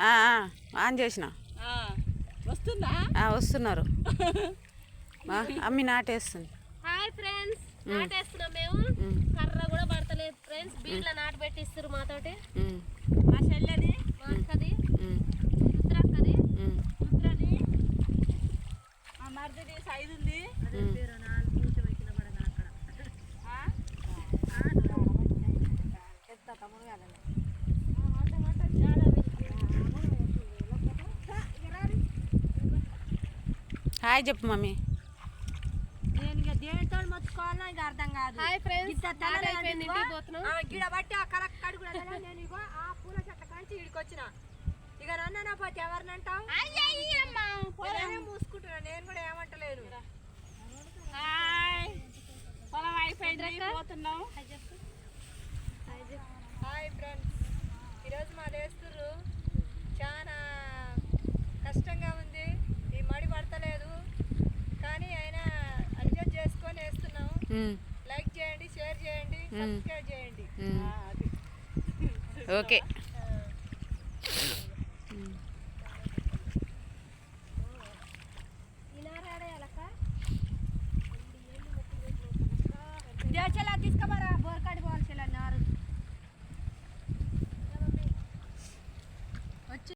ఆ, ఆ, ఆన్ చేసిన. ఆ, వస్తుందా? ఆ, వస్తున్నారు. మా అమ్మి నాటేస్తుంది. హాయ్ ఫ్రెండ్స్ నాటేస్తున్నాం మేము. కర్ర కూడా పడతలేదు ఫ్రెండ్స్. బీడ్ల నాటు పెట్టిస్తారు మాతోటి. మా. చెల్లెది మా అక్కది రుద్రక్కది రుద్రది. మా మరిదిది సైజు ఉంది. ఆ? హాయ్ చెప్పు మమ్మీ. Hi friends. అయిపోయింది ఇంటికి పోతున్నాం. ఆ గిడ బట్టి ఆ కలక్కడి కూడా నేను ఇగో ఆ పూల చెట్ల కాంచి ఇక నన్న పోతే ఎవరినంటావు నేనే మూసుకుంటున్నా. నేను కూడా ఏమంటలేను హాయ్. పొలం అయిపోయింది. పోతున్నాం. లైక్ చేయండి షేర్ చేయండి సబ్స్క్రైబ్ చేయండి. ఉమ్. ఓకే దేశాల తీసుకోమరా